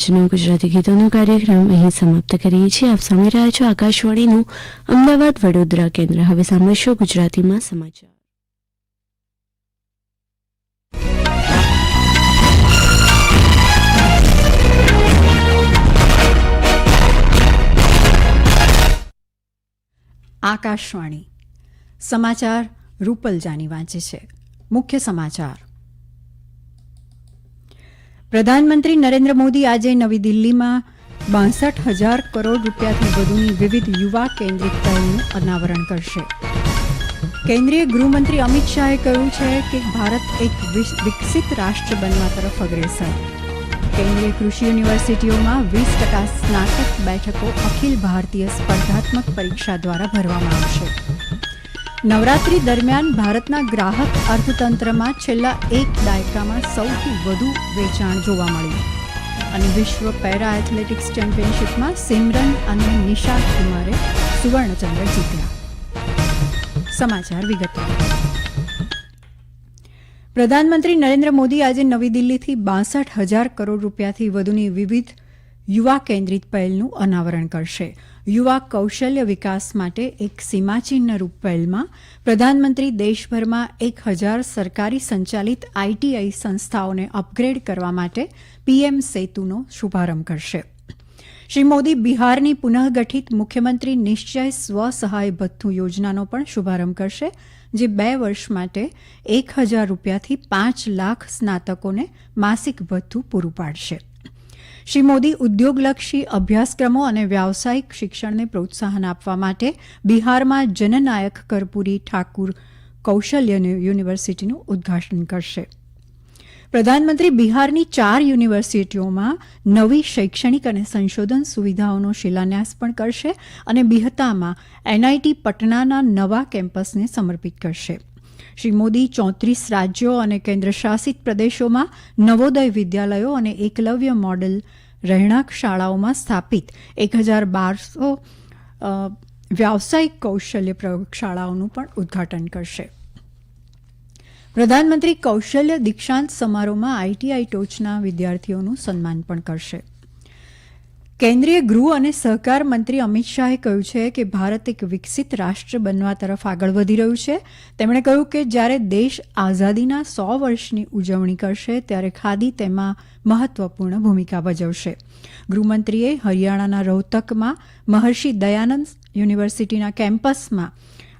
આજનો ગુજરાતી ગીતોનો કાર્યક્રમ અહીં સમાપ્ત કરીએ છીએ. આપ સાંભળી રહ્યા છો આકાશવાણીનું અમદાવાદ વડોદરા કેન્દ્ર. હવે સાંભળશો ગુજરાતીમાં સમાચાર. આકાશવાણી. સમાચાર રૂપલ જાની વાંચે છે. મુખ્ય સમાચાર. પ્રધાનમંત્રી નરેન્દ્ર મોદી આજે નવી દિલ્હીમાં બાસઠ હજાર કરોડ રૂપિયાથી વધુની વિવિધ યુવા કેન્દ્રિત પહેલનું અનાવરણ કરશે. કેન્દ્રીય ગૃહમંત્રી અમિત શાહે કહ્યું છે કે ભારત એક વિકસિત રાષ્ટ્ર બનવા તરફ અગ્રેસર. કેન્દ્રીય કૃષિ યુનિવર્સિટીઓમાં વીસ ટકા સ્નાતક બેઠકો અખિલ ભારતીય સ્પર્ધાત્મક પરીક્ષા દ્વારા ભરવામાં આવશે. નવરાત્રી દરમિયાન ભારતના ગ્રાહક અર્થતંત્રમાં છેલ્લા એક દાયકામાં સૌથી વધુ વેચાણ જોવા મળ્યું. અને વિશ્વ પેરા એથ્લેટિક્સ ચેમ્પિયનશિપમાં સિમરન અને નિશા કુમારે સુવર્ણચંદ્રક જીત્યા. સમાચાર વિગતવાર પ્રધાનમંત્રી નરેન્દ્ર મોદી આજે નવી દિલ્હીથી બાસઠ હજાર કરોડ રૂપિયાથી વધુની વિવિધ યુવા કેન્દ્રિત પહેલનું અનાવરણ કરશે. યુવા કૌશલ્ય વિકાસ માટે એક સીમાચિહ્ન રૂપ પહેલમાં પ્રધાનમંત્રી દેશભરમાં એક હજાર સરકારી સંચાલિત આઈટીઆઈ સંસ્થાઓને અપગ્રેડ કરવા માટે પીએમ સેતુનો શુભારંભ કરશે. શ્રી મોદી બિહારની પુનઃગઠિત મુખ્યમંત્રી નિશ્ચય સ્વ સહાય ભથ્થુ યોજનાનો પણ શુભારંભ કરશે, જે બે વર્ષ માટે એક હજાર રૂપિયાથી પાંચ લાખ સ્નાતકોને માસિક ભથ્થુ પૂરું પાડશે. શ્રી મોદી ઉદ્યોગલક્ષી અભ્યાસક્રમો અને વ્યાવસાયિક શિક્ષણને પ્રોત્સાહન આપવા માટે બિહારમાં જનનાયક કર્પૂરી ઠાકુર કૌશલ્ય યુનિવર્સિટીનું ઉદ્ઘાટન કરશે. પ્રધાનમંત્રી બિહારની ચાર યુનિવર્સિટીઓમાં નવી શૈક્ષણિક અને સંશોધન સુવિધાઓનો શિલાન્યાસ પણ કરશે અને બિહતામાં એનઆઈટી પટનાના નવા કેમ્પસને સમર્પિત કરશે. શ્રી મોદી ચોત્રીસ રાજ્યો અને કેન્દ્રશાસિત પ્રદેશોમાં નવોદય વિદ્યાલયો અને એકલવ્ય મોડેલ રહેણાંક શાળાઓમાં સ્થાપિત. એક હજાર બારસો વ્યાવસાયિક કૌશલ્ય પ્રયોગશાળાઓનું પણ ઉદ્ઘાટન કરશે. પ્રધાનમંત્રી કૌશલ્ય દીક્ષાંત સમારોહમાં આઈટીઆઈ ટોચના વિદ્યાર્થીઓનું સન્માન પણ કરશે. કેન્દ્રીય ગૃહ અને સહકાર મંત્રી અમિત શાહે કહ્યું છે કે ભારત એક વિકસિત રાષ્ટ્ર બનવા તરફ આગળ વધી રહ્યું છે. તેમણે કહ્યું કે જ્યારે દેશ આઝાદીના સો વર્ષની ઉજવણી કરશે, ત્યારે ખાદી તેમાં મહત્વપૂર્ણ ભૂમિકા ભજવશે. ગૃહમંત્રીએ હરિયાણાના રોહતકમાં મહર્ષિ દયાનંદ યુનિવર્સિટીના કેમ્પસમાં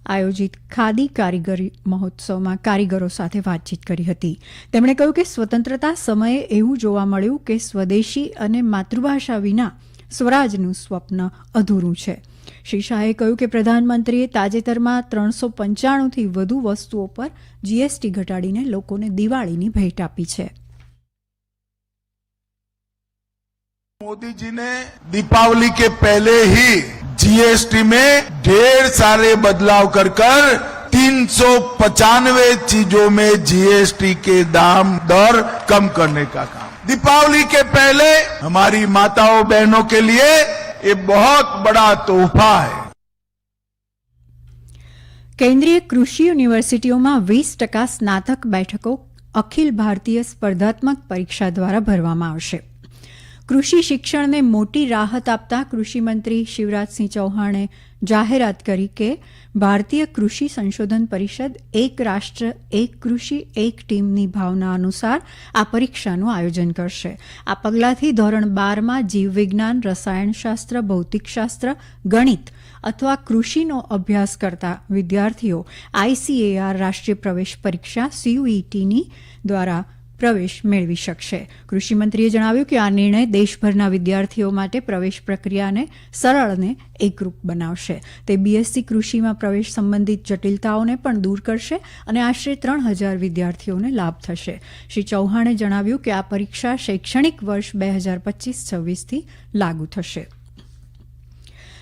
આયોજિત ખાદી કારીગરી મહોત્સવમાં કારીગરો સાથે વાતચીત કરી હતી. તેમણે કહ્યું કે સ્વતંત્રતા સમયે એવું જોવા મળ્યું કે સ્વદેશી અને માતૃભાષા વિના સ્વરાજનું સ્વપ્ન અધૂરું છે. શ્રી શાહે કહ્યું કે પ્રધાનમંત્રીએ તાજેતરમાં ત્રણસો પંચાણુંથી વધુ વસ્તુઓ પર જીએસટી ઘટાડીને લોકોને દિવાળીની ભેટ આપી છે. મોદીજીને દીપાવલી કે પહેલે હી जीएसटी में ढेर सारे बदलाव कर कर तीन सौ पचानवे चीजों में जीएसटी के दाम दर कम करने का काम दीपावली के पहले हमारी माताओं बहनों के लिए ये बहुत बड़ा तोहफा है કેન્દ્રીય કૃષિ યુનિવર્સિટીઓમાં વીસ ટકા સ્નાતક બેઠકો અખિલ ભારતીય સ્પર્ધાત્મક પરીક્ષા દ્વારા ભરવામાં આવશે કૃષિ શિક્ષણને મોટી રાહત આપતા કૃષિમંત્રી શિવરાજસિંહ ચૌહાણે જાહેરાત કરી કે ભારતીય કૃષિ સંશોધન પરિષદ એક રાષ્ટ્ર, એક કૃષિ, એક ટીમની ભાવના અનુસાર આ પરીક્ષાનું આયોજન કરશે. આ પગલાંથી ધોરણ બારમાં જીવવિજ્ઞાન, રસાયણશાસ્ત્ર, ભૌતિકશાસ્ત્ર, ગણિત અથવા કૃષિનો અભ્યાસ કરતા વિદ્યાર્થીઓ આઈસીએઆર રાષ્ટ્રીય પ્રવેશ પરીક્ષા, સીયુઈટીની દ્વારા પ્રવેશ મેળવી શકશે. કૃષિમંત્રીએ જણાવ્યું કે આ નિર્ણય દેશભરના વિદ્યાર્થીઓ માટે પ્રવેશ પ્રક્રિયાને સરળ અને એકરૂપ બનાવશે. તે બીએસસી કૃષિમાં પ્રવેશ સંબંધિત જટિલતાઓને પણ દૂર કરશે અને આશરે ત્રણ હજાર વિદ્યાર્થીઓને લાભ થશે. શ્રી ચૌહાણે જણાવ્યું કે આ પરીક્ષા શૈક્ષણિક વર્ષ બે હજાર પચીસ છવ્વીસથી લાગુ થશે.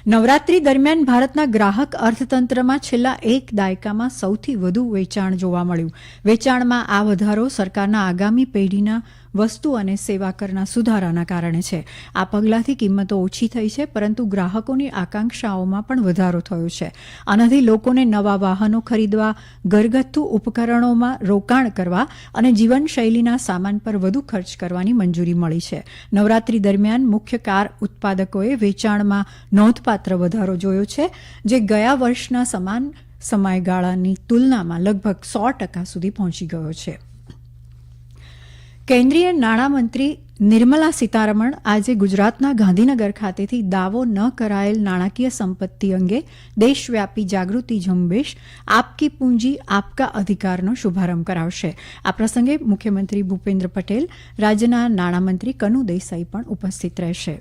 નવરાત્રી દરમિયાન ભારતના ગ્રાહક અર્થતંત્રમાં છેલ્લા એક દાયકામાં સૌથી વધુ વેચાણ જોવા મળ્યું. વેચાણમાં આ વધારો સરકારના આગામી પેઢીના વસ્તુ અને સેવા કરના સુધારાના કારણે છે. આ પગલાંથી કિંમતો ઓછી થઈ છે, પરંતુ ગ્રાહકોની આકાંક્ષાઓમાં પણ વધારો થયો છે. આનાથી લોકોને નવા વાહનો ખરીદવા, ઘરગથ્થુ ઉપકરણોમાં રોકાણ કરવા અને જીવનશૈલીના સામાન પર વધુ ખર્ચ કરવાની મંજૂરી મળી છે. નવરાત્રી દરમિયાન મુખ્ય કાર ઉત્પાદકોએ વેચાણમાં નોંધપાત્ર વધારો જોયો છે, જે ગયા વર્ષના સમાન સમયગાળાની તુલનામાં લગભગ સો ટકા સુધી પહોંચી ગયો છે. કેન્દ્રીય નાણામંત્રી નિર્મલા સીતારમણ આજે ગુજરાતના ગાંધીનગર ખાતેથી દાવો ન કરાયેલ નાણાકીય સંપત્તિ અંગે દેશવ્યાપી જાગૃતિ ઝુંબેશ, આપકી પૂંજી, આપકા અધિકારનો શુભારંભ કરાવશે. આ પ્રસંગે મુખ્યમંત્રી ભૂપેન્દ્ર પટેલ, રાજ્યના નાણામંત્રી કનુ દેસાઈ પણ ઉપસ્થિત રહેશે.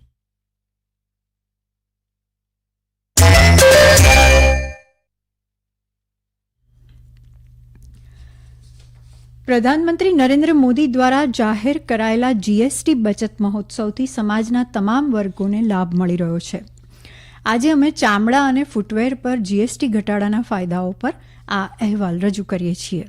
પ્રધાનમંત્રી નરેન્દ્ર મોદી દ્વારા જાહેર કરાયેલા જીએસટી બચત મહોત્સવથી સમાજના તમામ વર્ગોને લાભ મળી રહ્યો છે. આજે અમે ચામડા અને ફૂટવેર પર જીએસટી ઘટાડાના ફાયદાઓ પર આ અહેવાલ રજૂ કરીએ છીએ.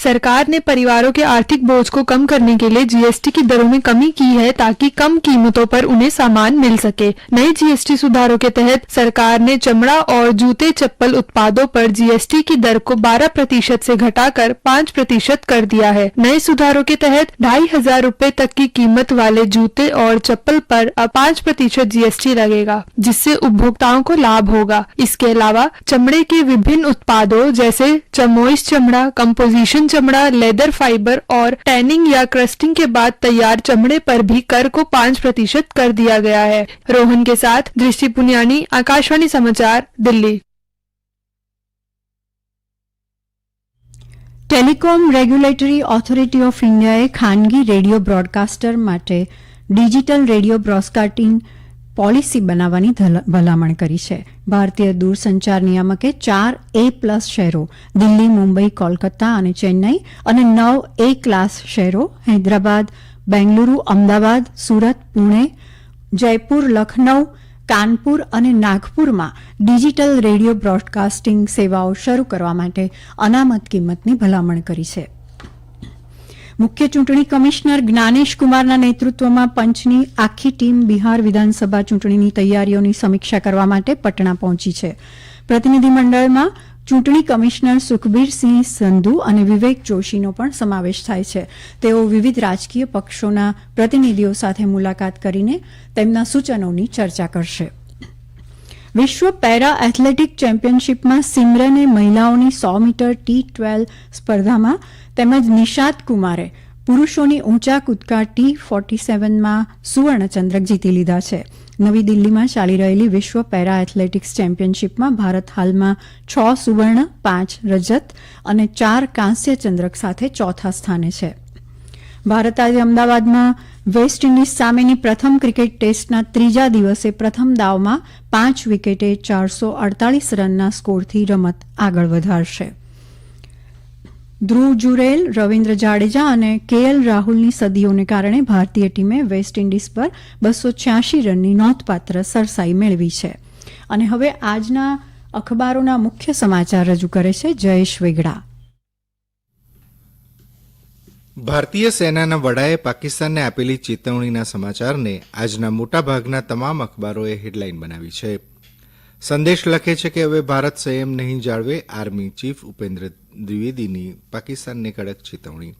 सरकार ने परिवारों के आर्थिक बोझ को कम करने के लिए जीएसटी की दरों में कमी की है ताकि कम कीमतों पर उन्हें सामान मिल सके। नए जीएसटी सुधारों के तहत सरकार ने चमड़ा और जूते चप्पल उत्पादों पर जीएसटी की दर को 12 प्रतिशत से घटाकर 5 प्रतिशत कर दिया है। नए सुधारों के तहत ढाई हज़ार रूपए तक की कीमत वाले जूते और चप्पल पर अब पाँच प्रतिशत जीएसटी लगेगा, जिससे उपभोक्ताओं को लाभ होगा। इसके अलावा चमड़े के विभिन्न उत्पादों जैसे चमोइस चमड़ा कम्पोजिशन चमड़ा लेदर फाइबर और टैनिंग या क्रस्टिंग के बाद तैयार चमड़े पर भी कर को पाँच प्रतिशत कर दिया गया है रोहन के साथ दृष्टि पुनियानी आकाशवाणी समाचार Delhi telecom regulatory authority of ઇન્ડિયાએ ખાનગી રેડિયો બ્રોડકાસ્ટર માટે ડિજિટલ રેડિયો બ્રોડકાસ્ટિંગ પોલિસી બનાવવાની ભલામણ કરી છે. ભારતીય દૂરસંચાર નિયામકે ચાર એ પ્લસ શહેરો, દિલ્હી, મુંબઈ, કોલકાતા અને ચેન્નઈ અને નવ એ ક્લાસ શહેરો, હૈદરાબાદ, બેંગલુરુ, અમદાવાદ, સુરત, પુણે, જયપુર લખનૌ કાનપુર અને નાગપુરમાં ડિજિટલ રેડિયો બ્રોડકાસ્ટિંગ સેવાઓ શરૂ કરવા માટે અનામત કિંમતની ભલામણ કરી છે. મુખ્ય ચૂંટણી કમિશનર જ્ઞાનેશ કુમારના નેતૃત્વમાં પંચની આખી ટીમ બિહાર વિધાનસભા ચૂંટણીની તૈયારીઓની સમીક્ષા કરવા માટે પટણા પહોંચી છે. પ્રતિનિધિમંડળમાં ચૂંટણી કમિશનર સુખબીરસિંહ સંધુ અને વિવેક જોશીનો પણ સમાવેશ થાય છે. તેઓ વિવિધ રાજકીય પક્ષોના પ્રતિનિધિઓ સાથે મુલાકાત કરીને તેમના સૂચનોની ચર્ચા કરશે. વિશ્વ પેરા એથ્લેટિક ચેમ્પિયનશિપમાં સિમરને મહિલાઓની સો મીટર ટી ટ્વેલ્વ સ્પર્ધામાં તેમજ નિશાત કુમારે પુરુષોની ઊંચા કૂદકા ટી ફોર્ટી સેવનમાં સુવર્ણચંદ્રક જીતી લીધા છે. નવી દિલ્હીમાં ચાલી રહેલી વિશ્વ પેરા એથ્લેટિક્સ ચેમ્પિયનશિપમાં ભારત હાલમાં છ સુવર્ણ, પાંચ રજત અને ચાર કાંસ્ય ચંદ્રક સાથે ચોથા સ્થાને છે. ભારત આજે અમદાવાદમાં વેસ્ટ ઇન્ડિઝ સામેની પ્રથમ ક્રિકેટ ટેસ્ટના ત્રીજા દિવસે પ્રથમ દાવમાં પાંચ વિકેટે ચારસો અડતાલીસ રનના સ્કોરથી રમત આગળ વધારશે. ધ્રુવ જુરેલ, રવિન્દ્ર જાડેજા અને કેએલ રાહુલની સદીઓને કારણે ભારતીય ટીમે વેસ્ટ ઇન્ડિઝ પર બસો છ્યાસી રનની નોંધપાત્ર સરસાઈ મેળવી છે. અને હવે આજના અખબારોના મુખ્ય સમાચાર રજૂ કરે છે જયેશ વેગડા. ભારતીય સેનાના વડાએ પાકિસ્તાનને આપેલી ચેતવણીના સમાચારને આજના મોટાભાગના તમામ અખબારોએ હેડલાઇન બનાવી છે. સંદેશ લખે છે કે હવે ભારત સંયમ નહીં જાળવે, આર્મી ચીફ ઉપેન્દ્ર દ્વિવેદીની પાકિસ્તાનને કડક ચેતવણી.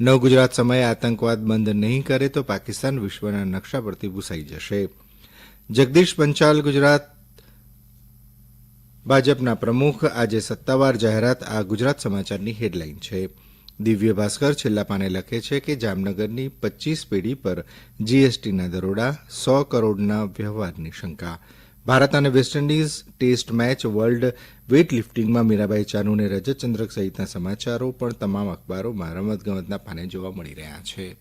નવ ગુજરાત સમયે આતંકવાદ બંધ નહીં કરે તો પાકિસ્તાન વિશ્વના નકશા પરથી ભૂસાઈ જશે. જગદીશ પંચાલ ગુજરાત ભાજપના પ્રમુખ, આજે સત્તાવાર જાહેરાત આ ગુજરાત સમાચારની હેડલાઇન છે. દિવ્ય ભાસ્કર છેલ્લા પાને લખે છે કે જામનગરની પચ્ચીસ પેઢી પર જીએસટીના દરોડા, સો કરોડના વ્યવહારની શંકા. ભારત અને West Indies test match world weight લિફ્ટિંગમાં Mirabai ચાનુને રજતચંદ્રક સહિતના સમાચારો પણ તમામ અખબારોમાં રમતગમતના પાને જોવા મળી રહ્યા છે.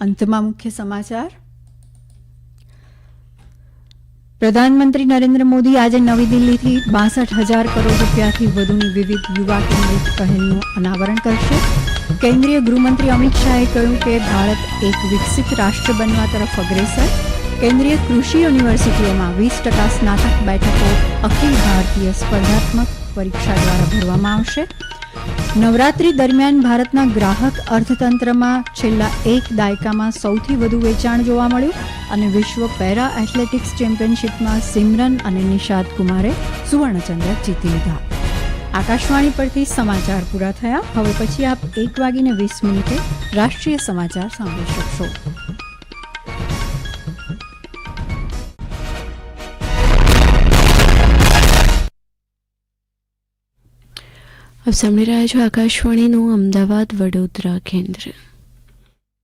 અંતમાં મુખ્ય સમાચાર. પ્રધાનમંત્રી નરેન્દ્ર મોદી આજે નવી દિલ્હીથી બાસઠ હજાર કરોડ રૂપિયાથી વધુની વિવિધ યુવા કેન્દ્રિત પહેલનું અનાવરણ કરશે. કેન્દ્રીય ગૃહમંત્રી અમિત શાહે કહ્યું કે ભારત એક વિકસિત રાષ્ટ્ર બનવા તરફ અગ્રેસર. કેન્દ્રીય કૃષિ યુનિવર્સિટીઓમાં વીસ ટકા સ્નાતક બેઠકો અખિલ ભારતીય સ્પર્ધાત્મક પરીક્ષા દ્વારા ભરવામાં આવશે. નવરાત્રી દરમિયાન ભારતના ગ્રાહક અર્થતંત્રમાં છેલ્લા એક દાયકામાં સૌથી વધુ વેચાણ જોવા મળ્યું અને વિશ્વ પેરા એથ્લેટિક્સ ચેમ્પિયનશિપમાં સિમરન અને નિષાદ કુમારે સુવર્ણચંદ્રક જીતી લીધા. આકાશવાણી પરથી સમાચાર પૂરા થયા. હવે પછી આપ એક વાગીને વીસ મિનિટે રાષ્ટ્રીય સમાચાર સાંભળી શકશો. આપ સાંભળી રહ્યા છો આકાશવાણીનું અમદાવાદ વડોદરા કેન્દ્ર.